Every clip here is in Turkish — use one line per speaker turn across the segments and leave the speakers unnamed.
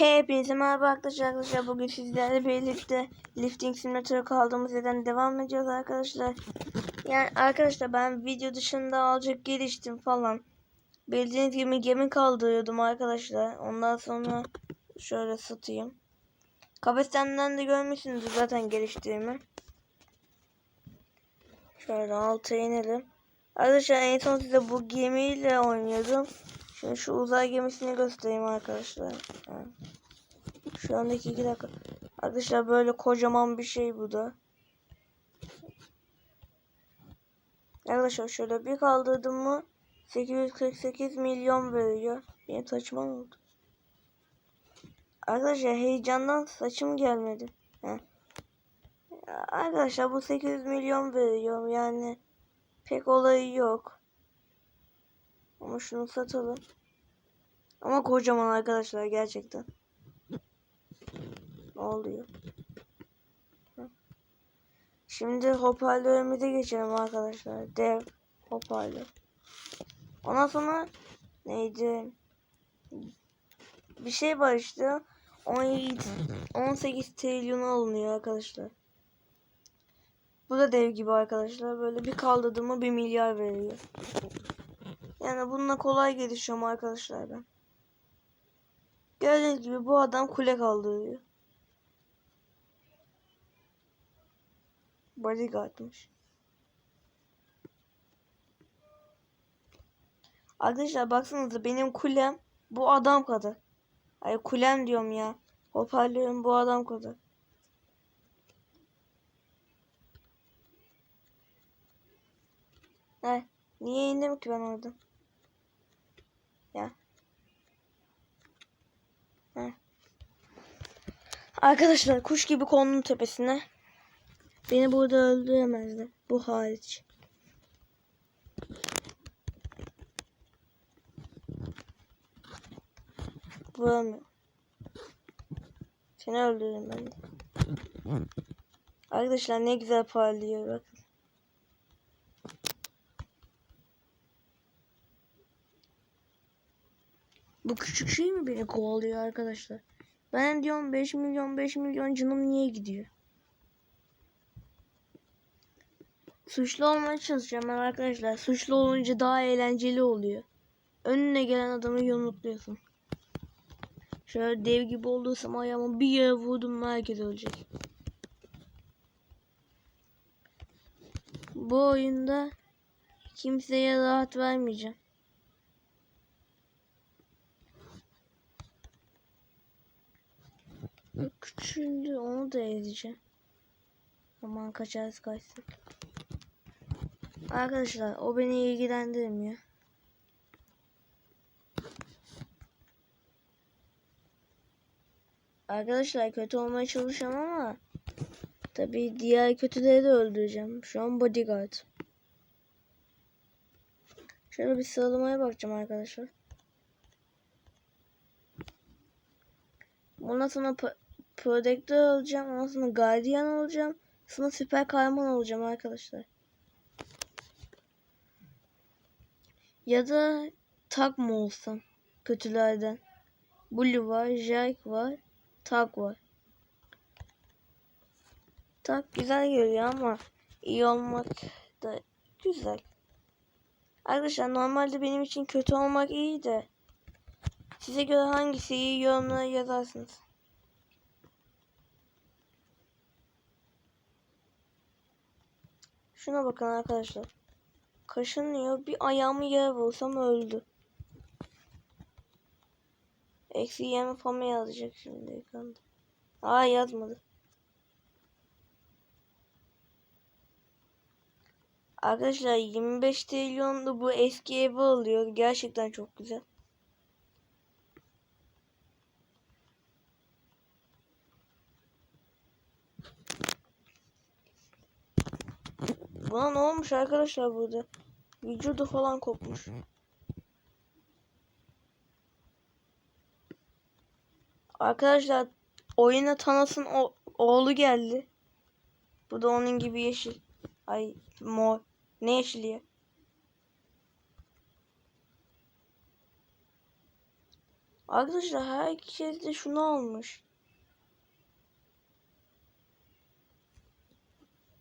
Hepinize merhaba arkadaşlar arkadaşlar bugün sizlerle birlikte lifting simülatörü kaldığımız yerden devam ediyoruz arkadaşlar. Yani arkadaşlar ben video dışında azıcık geliştim falan. Bildiğiniz gibi gemi kaldırıyordum arkadaşlar. Ondan sonra şöyle satayım. Kafesten de görmüşsünüz zaten geliştiğimi. Şöyle alta inelim. Arkadaşlar en son size bu gemiyle oynuyordum. Şimdi şu uzay gemisini göstereyim arkadaşlar. Şu andaki iki dakika. Arkadaşlar böyle kocaman bir şey bu da. Arkadaşlar şöyle bir kaldırdım mı 848 milyon veriyor. Benim saçım oldu. Arkadaşlar heyecandan saçım gelmedi. Heh. Arkadaşlar bu 800 milyon veriyor yani pek olayı yok. Ama şunu satalım. Ama kocaman arkadaşlar gerçekten. Ne oluyor? Şimdi hoparlörümüze geçelim arkadaşlar. Dev hoparlör. Ondan sonra neydi? Bir şey var işte. 17, 18 trilyon alınıyor arkadaşlar. Bu da dev gibi arkadaşlar. Böyle bir kaldırdı mı 1 milyar veriyor. Yani bununla kolay gelişiyorum arkadaşlar ben. Gördüğünüz gibi bu adam kule kaldırıyor. Bodyguard'mış. Arkadaşlar baksanıza benim kulem bu adam kadar. Ay kulem diyorum ya. Hoparlörüm bu adam kadar. He, niye indim ki ben oradan? Ya. He. Arkadaşlar kuş gibi kondum tepesine. Beni burada öldüremezler. Bu hariç. Vuramıyorum. Seni öldürürüm ben de. Arkadaşlar ne güzel parlıyor bakın. Bu küçük şey mi beni kovalıyor arkadaşlar? Ben diyorum 5 milyon 5 milyon canım niye gidiyor? Suçlu olmaya çalışacağım ben arkadaşlar. Suçlu olunca daha eğlenceli oluyor. Önüne gelen adamı yumrukluyorsun. Şöyle dev gibi olduysam ayağımı bir yere vurdum herkes ölecek. Bu oyunda kimseye rahat vermeyeceğim. Küçüldü onu da ezeceğim. Aman kaçarız kaçsın. Arkadaşlar o beni ilgilendirmiyor. Arkadaşlar kötü olmaya çalışacağım ama tabii diğer kötüleri de öldüreceğim. Şu an bodyguard. Şöyle bir sıralamaya bakacağım arkadaşlar. Bundan sonra Protector olacağım. Ondan sonra Guardian olacağım. Sonra süper kahraman olacağım arkadaşlar. Ya da tak mı olsam kötülerden. Blue var, Jack var, tak var. Tak güzel geliyor ama iyi olmak da güzel. Arkadaşlar normalde benim için kötü olmak iyi de size göre hangisi iyi yorumlara yazarsınız. Şuna bakın arkadaşlar. Kaşınıyor. Bir ayağımı yere vursam öldü. Eksi yeme fama yazacak şimdi ekranda. Aa yazmadı. Arkadaşlar 25 trilyonlu bu eski evi alıyor. Gerçekten çok güzel. Buna ne olmuş arkadaşlar burada? Vücudu falan kopmuş. Arkadaşlar oyuna Thanos'un oğlu geldi. Bu da onun gibi yeşil. Ay mor. Ne yeşili ya? Arkadaşlar herkes de şunu almış.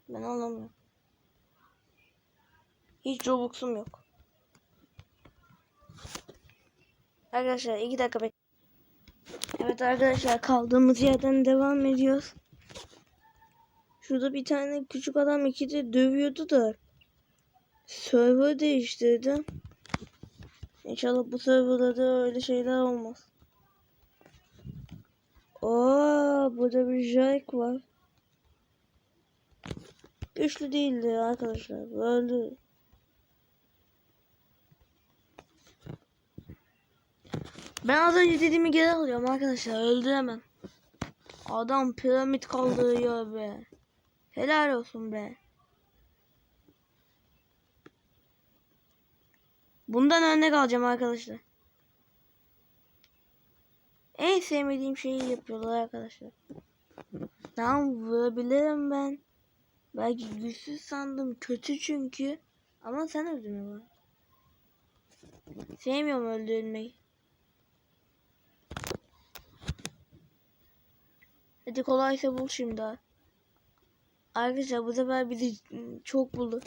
Ben anlamıyorum. Hiç Robux'um yok. Arkadaşlar iki dakika bek. Evet arkadaşlar kaldığımız yerden devam ediyoruz. Şurada bir tane küçük adam ikide dövüyordu da server değiştirdim. İnşallah bu serverda da öyle şeyler olmaz. Oo, burada bir Jake var. Güçlü değildi arkadaşlar. Öldü. Ben az önce dediğimi geri alıyorum arkadaşlar. Öldü hemen. Adam piramit kaldırıyor be. Helal olsun be. Bundan örnek alacağım arkadaşlar. En sevmediğim şeyi yapıyorlar arkadaşlar. Tamam vurabilirim ben. Belki güçsüz sandım. Kötü çünkü. Ama sen öldürme bana. Sevmiyorum öldürmeyi. Hadi kolaysa bul şimdi. Arkadaşlar bu sefer bizi çok buldu.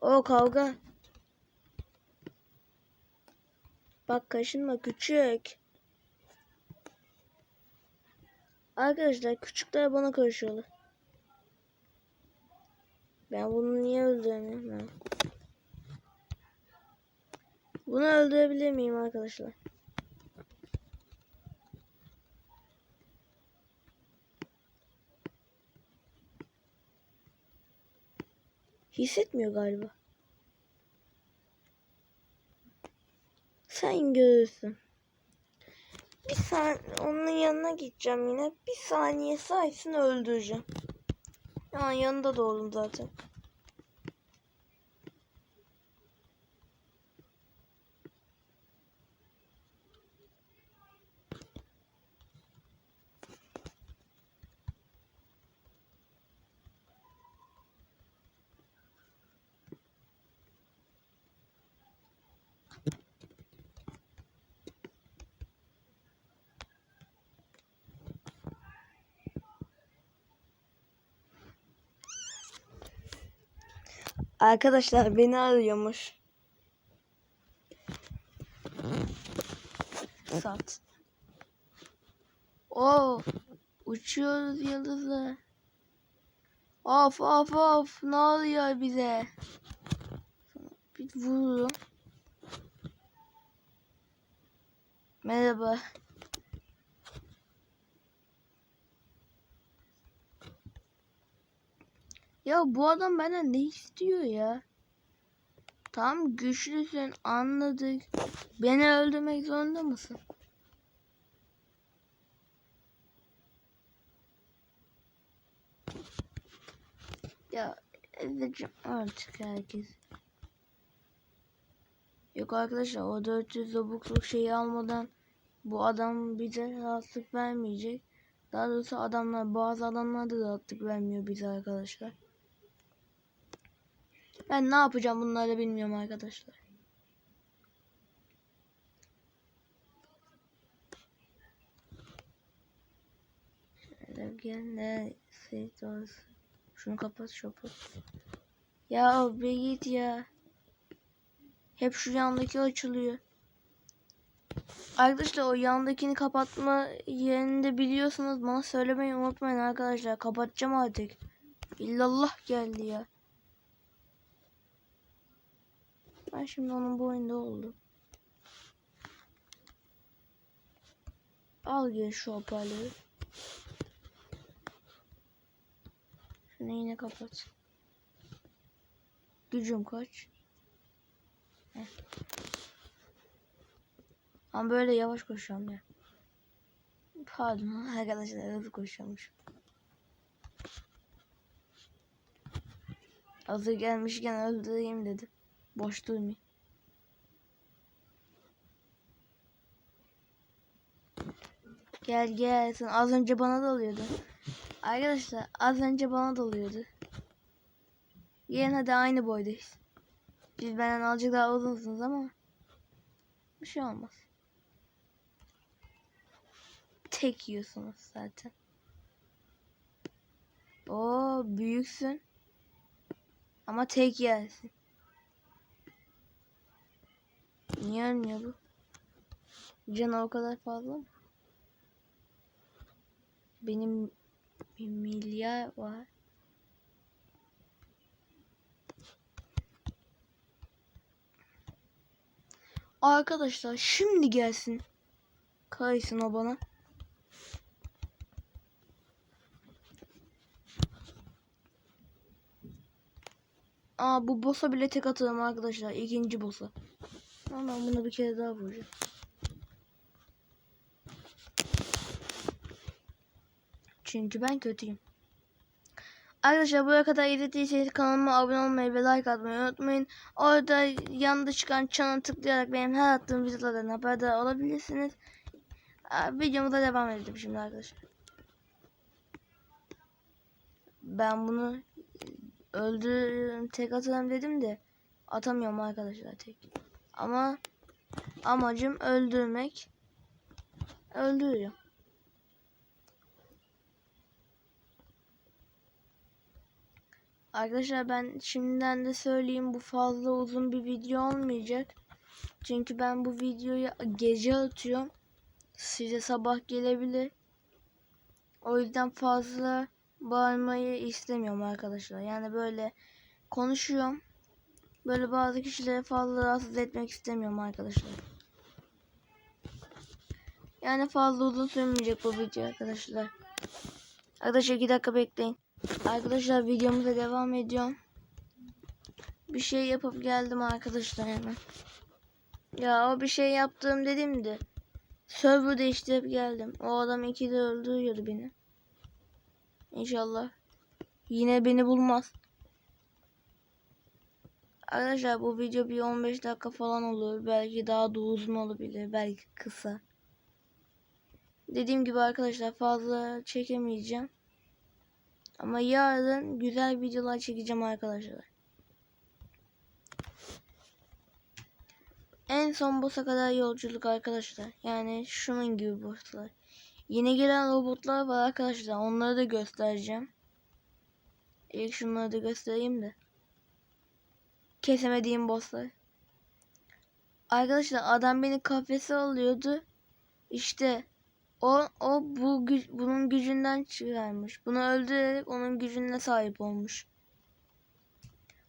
O kavga. Bak kaşınma küçük. Arkadaşlar küçükler bana karışıyorlar. Ben bunu niye öldüremiyorum? Bunu öldürebilir miyim arkadaşlar? Hissetmiyor galiba. Sen görürsün. Bir saniye onun yanına gideceğim yine. Bir saniye sayesinde öldüreceğim. Ya yanında da oldum zaten. Arkadaşlar beni arıyormuş. Sat. Oo, uçuyoruz yıldızla. Of of of ne oluyor bize? Bir vururum. Merhaba. Ya bu adam benden ne istiyor ya? Tam güçlüsün anladık. Beni öldürmek zorunda mısın? Ya edeceğim artık herkes. Yok arkadaşlar o 400 Robux'luk şeyi almadan bu adam bize rahatlık vermeyecek. Daha doğrusu adamlar bazı adamlar da rahatlık vermiyor bize arkadaşlar. Ben ne yapacağım bunları bilmiyorum arkadaşlar. Şöyle gel ne doğrusu. Şunu kapat şopu. Ya bir git ya. Hep şu yandaki açılıyor. Arkadaşlar o yandakini kapatma yerini de biliyorsunuz. Bana söylemeyi unutmayın arkadaşlar. Kapatacağım artık. İllallah geldi ya. Ben şimdi onun boyunda oldum. Al gel şu hoparlörü. Şunu yine kapat. Gücüm kaç? Heh. Ama böyle yavaş koşuyorum ya. Pardon arkadaşlar hızlı koşuyormuş. Hazır gelmişken öldüreyim dedim. Boş durmayayım. Gel gel sen az önce bana dalıyordun. Arkadaşlar az önce bana dalıyordu. Yine de aynı boydayız. Biz benden azıcık daha uzunsunuz ama. Bir şey olmaz. Tek yiyorsunuz zaten. Oo büyüksün. Ama tek yersin. Niye ölmüyor bu? Canı o kadar fazla mı? Benim bir milyar var. Arkadaşlar şimdi gelsin. Kaysın o bana. Aa bu boss'a bile tek atalım arkadaşlar. İkinci boss'a. Ama ben bunu bir kere daha vuracağım. Çünkü ben kötüyüm. Arkadaşlar buraya kadar izlediyseniz kanalıma abone olmayı ve like atmayı unutmayın. Orada yanında çıkan çana tıklayarak benim her attığım videolardan haberdar olabilirsiniz. Videomuza devam edelim şimdi arkadaşlar. Ben bunu öldürürüm tek atarım dedim de atamıyorum arkadaşlar tek. Ama amacım öldürmek. Öldürüyorum. Arkadaşlar ben şimdiden de söyleyeyim bu fazla uzun bir video olmayacak. Çünkü ben bu videoyu gece atıyorum. Size sabah gelebilir. O yüzden fazla bağırmayı istemiyorum arkadaşlar. Yani böyle konuşuyorum. Böyle bazı kişileri fazla rahatsız etmek istemiyorum arkadaşlar. Yani fazla uzun sürmeyecek bu video arkadaşlar. Arkadaşlar 2 dakika bekleyin. Arkadaşlar videomuza devam ediyorum. Bir şey yapıp geldim arkadaşlar hemen. Ya o bir şey yaptığım dedim de. Server değiştirip geldim. O adam ikide öldürüyordu beni. İnşallah. Yine beni bulmaz. Arkadaşlar bu video bir 15 dakika falan olur. Belki daha da uzun olabilir. Belki kısa. Dediğim gibi arkadaşlar fazla çekemeyeceğim. Ama yarın güzel videolar çekeceğim arkadaşlar. En son boss'a kadar yolculuk arkadaşlar. Yani şunun gibi bosslar. Yeni gelen robotlar var arkadaşlar. Onları da göstereceğim. İlk şunları da göstereyim de. Kesemediğim bosslar. Arkadaşlar adam beni kafese alıyordu. İşte o o bu güç, bunun gücünden çıkarmış. Bunu öldürerek onun gücüne sahip olmuş.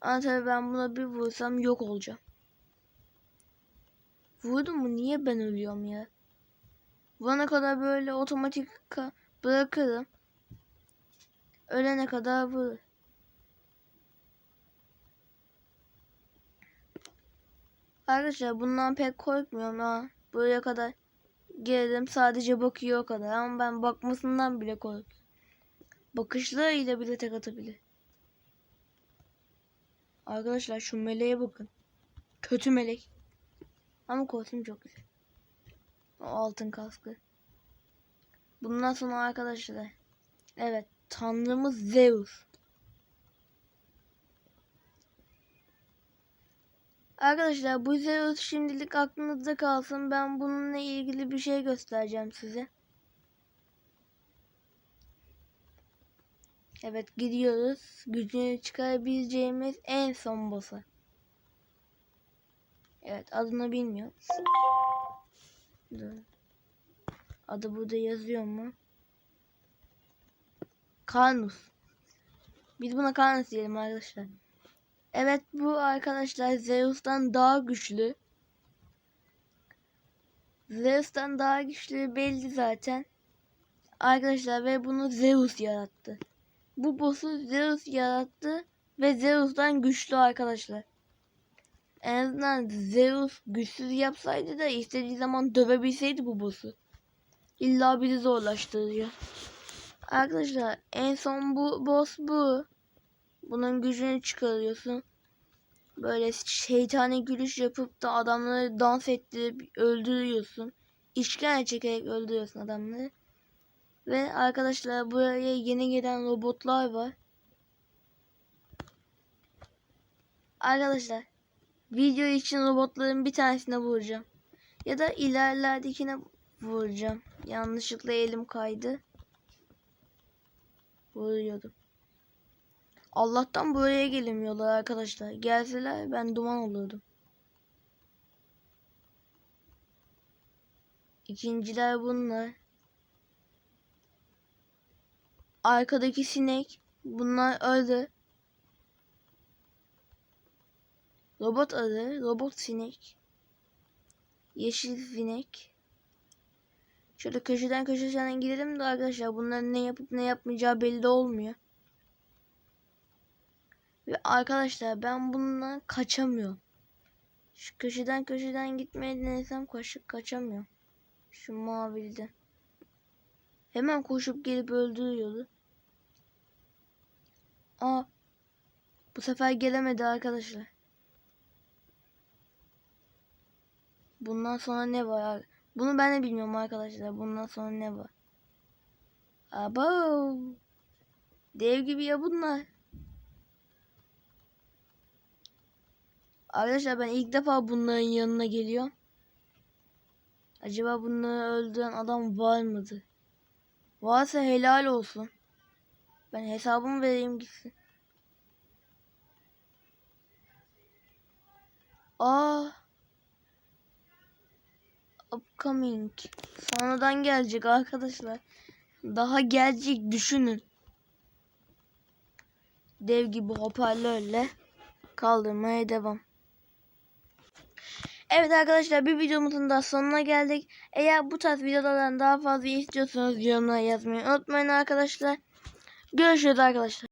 Ama tabii ben buna bir vursam yok olacağım. Vurdum mu niye ben ölüyorum ya? Vurana kadar böyle otomatik bırakırım. Ölene kadar vurur. Arkadaşlar bundan pek korkmuyorum ha. Buraya kadar geldim sadece bakıyor o kadar ama ben bakmasından bile korkuyorum. Bakışlarıyla bile tek atabilir. Arkadaşlar şu meleğe bakın. Kötü melek. Ama kostüm çok güzel. O altın kaskı. Bundan sonra arkadaşlar. Evet. Tanrımız Zeus. Arkadaşlar bu Zeus şimdilik aklınızda kalsın. Ben bununla ilgili bir şey göstereceğim size. Evet gidiyoruz. Gücünü çıkarabileceğimiz en son boss'a. Evet adını bilmiyorum. Dur. Adı burada yazıyor mu? Karnus. Biz buna Karnus diyelim arkadaşlar. Evet bu arkadaşlar Zeus'tan daha güçlü. Zeus'tan daha güçlü belli zaten. Arkadaşlar ve bunu Zeus yarattı. Bu boss'u Zeus yarattı ve Zeus'tan güçlü arkadaşlar. En azından Zeus güçsüz yapsaydı da istediği zaman dövebilseydi bu boss'u. İlla bizi zorlaştırıyor. Arkadaşlar en son bu boss bu. Bunun gücünü çıkarıyorsun. Böyle şeytani gülüş yapıp da adamları dans ettirip öldürüyorsun. İşkence çekerek öldürüyorsun adamları. Ve arkadaşlar buraya yeni gelen robotlar var. Arkadaşlar video için robotların bir tanesine vuracağım. Ya da ilerlerdekine vuracağım. Yanlışlıkla elim kaydı. Vuruyordum. Allah'tan buraya gelemiyorlar arkadaşlar. Gelseler ben duman olurdum. İkinciler bunlar. Arkadaki sinek. Bunlar arı. Robot arı, robot sinek. Yeşil sinek. Şöyle köşeden köşeden gidelim de arkadaşlar bunların ne yapıp ne yapmayacağı belli olmuyor. Ve arkadaşlar ben bundan kaçamıyorum. Şu köşeden köşeden gitmeye denesem kaçıp kaçamıyorum. Şu mavilden. Hemen koşup gelip öldürüyordu. Aa. Bu sefer gelemedi arkadaşlar. Bundan sonra ne var? Bunu ben de bilmiyorum arkadaşlar. Bundan sonra ne var? Abo. Dev gibi ya bunlar. Arkadaşlar ben ilk defa bunların yanına geliyorum. Acaba bunları öldüren adam var mıdır? Varsa helal olsun. Ben hesabımı vereyim gitsin. Aa. Upcoming. Sonradan gelecek arkadaşlar. Daha gelecek düşünün. Dev gibi hoparlörle kaldırmaya devam. Evet arkadaşlar bir videomuzun da sonuna geldik. Eğer bu tarz videolardan daha fazla istiyorsanız yorumlara yazmayı unutmayın arkadaşlar. Görüşürüz arkadaşlar.